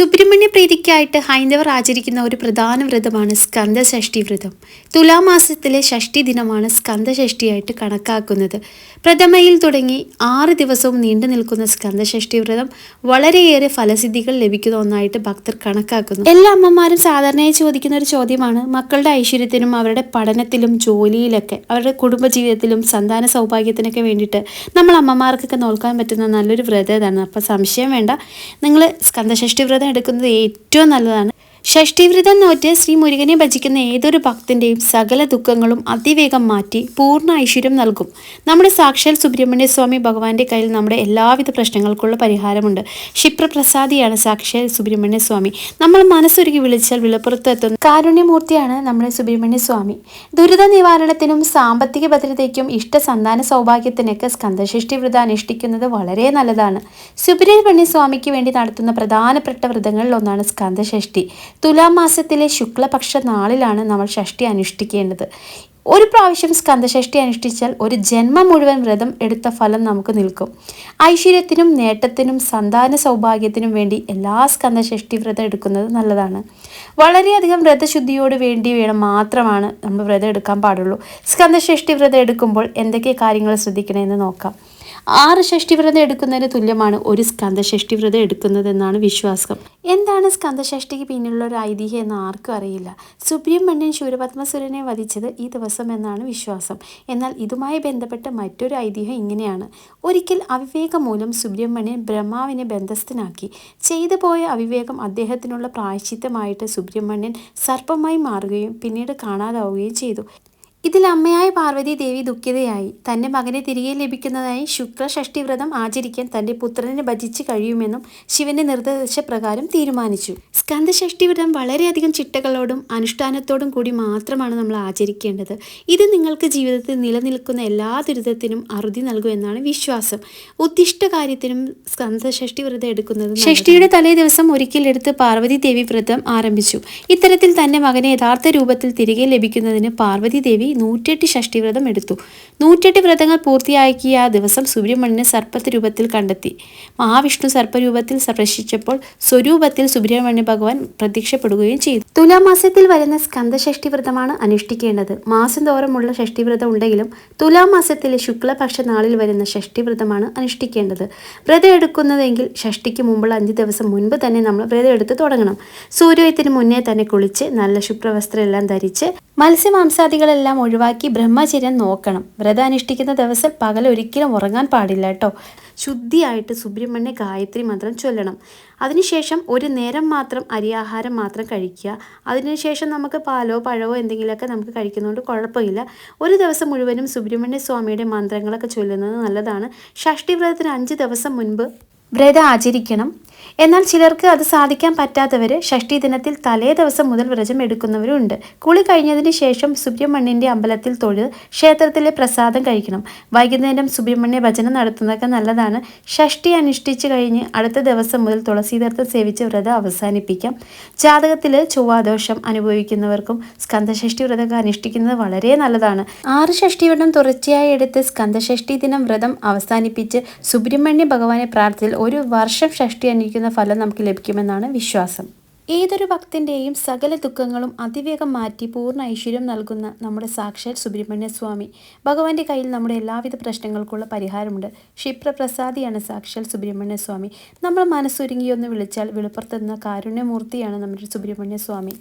സുബ്രഹ്മണ്യ പ്രീതിക്കായിട്ട് ഹൈന്ദവർ ആചരിക്കുന്ന ഒരു പ്രധാന വ്രതമാണ് സ്കന്ദഷഷ്ഠി വ്രതം. തുലാമാസത്തിലെ ഷഷ്ടി ദിനമാണ് സ്കന്ദഷഷ്ഠിയായിട്ട് കണക്കാക്കുന്നത്. പ്രഥമയിൽ തുടങ്ങി ആറ് ദിവസവും നീണ്ടു നിൽക്കുന്ന സ്കന്ദഷഷ്ഠി വ്രതം വളരെയേറെ ഫലസിദ്ധികൾ ലഭിക്കുന്ന ഒന്നായിട്ട് ഭക്തർ കണക്കാക്കുന്നു. എല്ലാ അമ്മമാരും സാധാരണയായി ചോദിക്കുന്ന ഒരു ചോദ്യമാണ് മക്കളുടെ ഐശ്വര്യത്തിനും അവരുടെ പഠനത്തിലും ജോലിയിലൊക്കെ അവരുടെ കുടുംബജീവിതത്തിലും സന്താന സൗഭാഗ്യത്തിനൊക്കെ വേണ്ടിയിട്ട് നമ്മൾ അമ്മമാർക്കൊക്കെ നോക്കാൻ പറ്റുന്ന നല്ലൊരു വ്രതം ഇതാണ്. അപ്പോൾ സംശയം വേണ്ട. നിങ്ങൾ സ്കന്ദഷഷ്ഠി വ്രതം എടുക്കുന്നത് ഏറ്റവും നല്ലതാണ്. ഷഷ്ടിവ്രതം നോറ്റ് ശ്രീ മുരുകനെ ഭജിക്കുന്ന ഏതൊരു ഭക്തന്റെയും സകല ദുഃഖങ്ങളും അതിവേഗം മാറ്റി പൂർണ ഐശ്വര്യം നൽകും. നമ്മുടെ സാക്ഷാൽ സുബ്രഹ്മണ്യ സ്വാമി ഭഗവാന്റെ കയ്യിൽ നമ്മുടെ എല്ലാവിധ പ്രശ്നങ്ങൾക്കുള്ള പരിഹാരമുണ്ട്. ക്ഷിപ്രപ്രസാദിയാണ് സാക്ഷാൽ സുബ്രഹ്മണ്യ സ്വാമി. നമ്മൾ മനസ്സൊരുക്കി വിളിച്ചാൽ വിളപ്പുറത്ത് എത്തുന്ന കാരുണ്യമൂർത്തിയാണ് നമ്മുടെ സുബ്രഹ്മണ്യ സ്വാമി. ദുരിത നിവാരണത്തിനും സാമ്പത്തിക ഭദ്രതയ്ക്കും ഇഷ്ട സന്താന സൗഭാഗ്യത്തിനൊക്കെ സ്കന്ദഷ്ഠി വ്രതം അനുഷ്ഠിക്കുന്നത് വളരെ നല്ലതാണ്. സുബ്രഹ്മണ്യ സ്വാമിക്ക് വേണ്ടി നടത്തുന്ന പ്രധാനപ്പെട്ട വ്രതങ്ങളിൽ ഒന്നാണ് സ്കന്ദഷഷ്ഠി തുലാമാസത്തിലെ ശുക്ലപക്ഷ നാളിലാണ് നമ്മൾ ഷഷ്ടി അനുഷ്ഠിക്കേണ്ടത്. ഒരു പ്രാവശ്യം സ്കന്ദഷഷ്ഠി അനുഷ്ഠിച്ചാൽ ഒരു ജന്മം മുഴുവൻ വ്രതം എടുത്ത ഫലം നമുക്ക് നിൽക്കും. ഐശ്വര്യത്തിനും നേട്ടത്തിനും സന്താന സൗഭാഗ്യത്തിനും വേണ്ടി എല്ലാ സ്കന്ദഷഷ്ഠി വ്രതം എടുക്കുന്നത് നല്ലതാണ്. വളരെയധികം വ്രതശുദ്ധിയോട് വേണ്ടി വേണം മാത്രമാണ് നമ്മൾ വ്രതം എടുക്കാൻ പാടുള്ളൂ. സ്കന്ദഷഷ്ഠി വ്രതം എടുക്കുമ്പോൾ എന്തൊക്കെ കാര്യങ്ങൾ ശ്രദ്ധിക്കണമെന്ന് നോക്കാം. ആറ് ഷഷ്ടിവ്രതം എടുക്കുന്നതിന് തുല്യമാണ് ഒരു സ്കന്ധഷഷ്ടി വ്രതം എടുക്കുന്നതെന്നാണ് വിശ്വാസം. എന്താണ് സ്കന്ധഷഷ്ടിക്ക് പിന്നിലുള്ള ഒരു ഐതിഹ്യം എന്ന് ആർക്കും അറിയില്ല. സുബ്രഹ്മണ്യൻ ശൂരപത്മസുരനെ വധിച്ചത് ഈ ദിവസം എന്നാണ് വിശ്വാസം. എന്നാൽ ഇതുമായി ബന്ധപ്പെട്ട മറ്റൊരു ഐതിഹ്യം ഇങ്ങനെയാണ്. ഒരിക്കൽ അവിവേകം മൂലം സുബ്രഹ്മണ്യൻ ബ്രഹ്മാവിനെ ബന്ധസ്ഥനാക്കി. ചെയ്തു പോയ അവിവേകം അദ്ദേഹത്തിനുള്ള പ്രായശ്ചിത്തമായിട്ട് സുബ്രഹ്മണ്യൻ സർപ്പമായി മാറുകയും പിന്നീട് കാണാതാവുകയും ചെയ്തു. ഇതിൽ അമ്മയായ പാർവതി ദേവി ദുഃഖിതയായി. തന്റെ മകനെ തിരികെ ലഭിക്കുന്നതായി ശുക്ലഷഷ്ടി വ്രതം ആചരിക്കാൻ തന്റെ പുത്രനെ ഭജിച്ച് കഴിയുമെന്നും ശിവന്റെ നിർദ്ദേശപ്രകാരം തീരുമാനിച്ചു. സ്കന്ദഷഷ്ടി വ്രതം വളരെയധികം ചിട്ടകളോടും അനുഷ്ഠാനത്തോടും കൂടി മാത്രമാണ് നമ്മൾ ആചരിക്കേണ്ടത്. ഇത് നിങ്ങൾക്ക് ജീവിതത്തിൽ നിലനിൽക്കുന്ന എല്ലാ ദുരിതത്തിനും അറുതി നൽകുമെന്നാണ് വിശ്വാസം. ഉദ്ദിഷ്ട കാര്യത്തിനും സ്കന്ദഷഷ്ടി വ്രതം എടുക്കുന്നത് ഷഷ്ടിയുടെ തലേ ദിവസം ഒരിക്കലെടുത്ത് പാർവതി ദേവി വ്രതം ആരംഭിച്ചു. ഇത്തരത്തിൽ തന്റെ മകനെ യഥാർത്ഥ രൂപത്തിൽ തിരികെ ലഭിക്കുന്നതിന് പാർവതി ദേവി നൂറ്റെട്ട് ഷഷ്ടിവ്രതം എടുത്തു. നൂറ്റെട്ട് വ്രതങ്ങൾ പൂർത്തിയാക്കിയ ആ ദിവസം സുബ്രഹ്മണ്യനെ സർപ്പത്ത് രൂപത്തിൽ കണ്ടെത്തി. മഹാവിഷ്ണു സർപ്പരൂപത്തിൽ സ്പർശിച്ചപ്പോൾ സ്വരൂപത്തിൽ സുബ്രഹ്മണ്യ ഭഗവാൻ പ്രത്യക്ഷപ്പെടുകയും ചെയ്തു. തുലാമാസത്തിൽ വരുന്ന സ്കന്ധഷഷ്ടി വ്രതമാണ് അനുഷ്ഠിക്കേണ്ടത്. മാസം തോറുമുള്ള ഷഷ്ടിവ്രതം ഉണ്ടെങ്കിലും തുലാമാസത്തിലെ ശുക്ലപക്ഷ നാളിൽ വരുന്ന ഷഷ്ടിവ്രതമാണ് അനുഷ്ഠിക്കേണ്ടത്. വ്രതം എടുക്കുന്നതെങ്കിൽ ഷഷ്ടിക്ക് മുമ്പുള്ള അഞ്ച് ദിവസം മുൻപ് തന്നെ നമ്മൾ വ്രതം എടുത്ത് തുടങ്ങണം. സൂര്യോദയത്തിന് മുന്നേ തന്നെ കുളിച്ച് നല്ല ശുഭ്രവസ്ത്രം എല്ലാം ധരിച്ച് മത്സ്യമാംസാദികളെല്ലാം ഒഴിവാക്കി ബ്രഹ്മചര്യം നോക്കണം. വ്രതം അനുഷ്ഠിക്കുന്ന ദിവസം പകൽ ഒരിക്കലും ഉറങ്ങാൻ പാടില്ല കേട്ടോ ശുദ്ധിയായിട്ട് സുബ്രഹ്മണ്യ ഗായത്രി മന്ത്രം ചൊല്ലണം. അതിനുശേഷം ഒരു നേരം മാത്രം അരിയാഹാരം മാത്രം കഴിക്കുക. അതിനുശേഷം നമുക്ക് പാലോ പഴമോ എന്തെങ്കിലുമൊക്കെ നമുക്ക് കഴിക്കുന്നതുകൊണ്ട് കുഴപ്പമില്ല. ഒരു ദിവസം മുഴുവനും സുബ്രഹ്മണ്യ സ്വാമിയുടെ മന്ത്രങ്ങളൊക്കെ ചൊല്ലുന്നത് നല്ലതാണ്. ഷഷ്ടി വ്രതത്തിന് അഞ്ച് ദിവസം മുൻപ് വ്രതം ആചരിക്കണം. എന്നാൽ ചിലർക്ക് അത് സാധിക്കാൻ പറ്റാത്തവർ ഷഷ്ടി ദിനത്തിൽ തലേ ദിവസം മുതൽ വ്രതം എടുക്കുന്നവരുണ്ട്. കുളി കഴിഞ്ഞതിന് ശേഷം സുബ്രഹ്മണ്യന്റെ അമ്പലത്തിൽ തൊഴുത് ക്ഷേത്രത്തിലെ പ്രസാദം കഴിക്കണം. വൈകുന്നേരം സുബ്രഹ്മണ്യ ഭജനം നടത്തുന്നതൊക്കെ നല്ലതാണ്. ഷഷ്ടി അനുഷ്ഠിച്ചു കഴിഞ്ഞ് അടുത്ത ദിവസം മുതൽ തുളസീതീർത്ഥം സേവിച്ച് വ്രതം അവസാനിപ്പിക്കാം. ജാതകത്തിൽ ചൊവ്വാദോഷം അനുഭവിക്കുന്നവർക്കും സ്കന്ധഷ്ഠി വ്രതമൊക്കെ അനുഷ്ഠിക്കുന്നത് വളരെ നല്ലതാണ്. ആറ് ഷഷ്ടി വ്രതം തുടർച്ചയായി എടുത്ത് സ്കന്ധഷ്ഠി ദിനം വ്രതം അവസാനിപ്പിച്ച് സുബ്രഹ്മണ്യ ഭഗവാനെ പ്രാർത്ഥിച്ചാൽ ഒരു വർഷം ഷഷ്ടി അനുഭവിക്കുന്ന ഫലം നമുക്ക് ലഭിക്കുമെന്നാണ് വിശ്വാസം. ഏതൊരു ഭക്തന്റെയും സകല ദുഃഖങ്ങളും അതിവേഗം മാറ്റി പൂർണ ഐശ്വര്യം നൽകുന്ന നമ്മുടെ സാക്ഷാൽ സുബ്രഹ്മണ്യ സ്വാമി. ഭഗവാന്റെ കയ്യിൽ നമ്മുടെ എല്ലാവിധ പ്രശ്നങ്ങൾക്കുള്ള പരിഹാരമുണ്ട്. ക്ഷിപ്രപ്രസാദിയാണ് സാക്ഷാൽ സുബ്രഹ്മണ്യ സ്വാമി. നമ്മൾ മനസ്സൊരുങ്ങിയൊന്ന് വിളിച്ചാൽ വെളുപ്പുറത്തുന്ന കാരുണ്യമൂർത്തിയാണ് നമ്മുടെ സുബ്രഹ്മണ്യ സ്വാമി.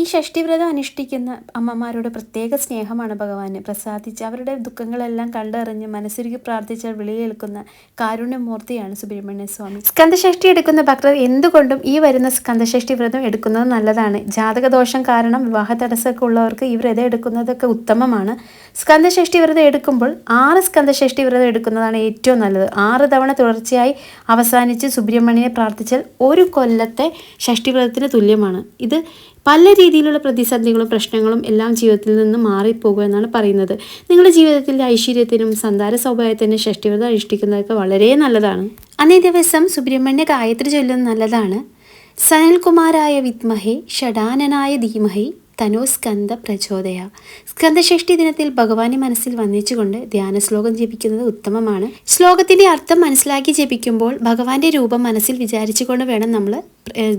ഈ ഷഷ്ടിവ്രതം അനുഷ്ഠിക്കുന്ന അമ്മമാരുടെ പ്രത്യേക സ്നേഹമാണ് ഭഗവാന്. പ്രസാദിച്ച് അവരുടെ ദുഃഖങ്ങളെല്ലാം കണ്ടറിഞ്ഞ് മനസ്സുരുക്കി പ്രാർത്ഥിച്ചാൽ വിളിയേൽക്കുന്ന കാരുണ്യമൂർത്തിയാണ് സുബ്രഹ്മണ്യ സ്വാമി. സ്കന്ദഷഷ്ടി എടുക്കുന്ന ഭക്തർ എന്തുകൊണ്ടും ഈ വരുന്ന സ്കന്ദഷഷ്ടി വ്രതം എടുക്കുന്നത് നല്ലതാണ്. ജാതകദോഷം കാരണം വിവാഹ തടസ്സമൊക്കെ ഉള്ളവർക്ക് ഈ വ്രതം എടുക്കുന്നതൊക്കെ ഉത്തമമാണ്. സ്കന്ദഷഷ്ടി വ്രതം എടുക്കുമ്പോൾ ആറ് സ്കന്ദഷഷ്ടി വ്രതം എടുക്കുന്നതാണ് ഏറ്റവും നല്ലത്. ആറ് തവണ തുടർച്ചയായി അവസാനിച്ച് സുബ്രഹ്മണ്യനെ പ്രാർത്ഥിച്ചാൽ ഒരു കൊല്ലത്തെ ഷഷ്ടിവ്രതത്തിന് തുല്യമാണ്. ഇത് പല രീതിയിലുള്ള പ്രതിസന്ധികളും പ്രശ്നങ്ങളും എല്ലാം ജീവിതത്തിൽ നിന്ന് മാറിപ്പോകുക എന്നാണ് പറയുന്നത്. നിങ്ങളുടെ ജീവിതത്തിന്റെ ഐശ്വര്യത്തിനും സന്താര സൗഭാഗ്യത്തിനും ഷഷ്ടിവ്രതം അനുഷ്ഠിക്കുന്നതൊക്കെ വളരെ നല്ലതാണ്. അന്നേ ദിവസം സുബ്രഹ്മണ്യ ഗായത്രി ചൊല്ലുന്നത് നല്ലതാണ്. സനൽകുമാരായ വിത്മഹേ ഷഡാനനായ ധീമഹി തനോ സ്കന്ദ പ്രചോദയ സ്കന്ദഷഷ്ടി ദിനത്തിൽ ഭഗവാനെ മനസ്സിൽ വന്നിച്ചുകൊണ്ട് ധ്യാന ശ്ലോകം ജപിക്കുന്നത് ഉത്തമമാണ്. ശ്ലോകത്തിന്റെ അർത്ഥം മനസ്സിലാക്കി ജപിക്കുമ്പോൾ ഭഗവാന്റെ രൂപം മനസ്സിൽ വിചാരിച്ചുകൊണ്ട് വേണം നമ്മൾ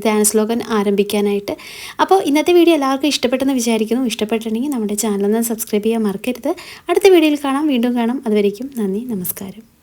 ധ്യാന ശ്ലോകം ആരംഭിക്കാനായിട്ട്. അപ്പോൾ ഇന്നത്തെ വീഡിയോ എല്ലാവർക്കും ഇഷ്ടപ്പെട്ടെന്ന് വിചാരിക്കുന്നു. ഇഷ്ടപ്പെട്ടിട്ടുണ്ടെങ്കിൽ നമ്മുടെ ചാനൽ ഒന്ന് സബ്സ്ക്രൈബ് ചെയ്യാൻ മറക്കരുത്. അടുത്ത വീഡിയോയിൽ കാണാം. വീണ്ടും കാണാം. അതുവരേക്കും നന്ദി. നമസ്കാരം.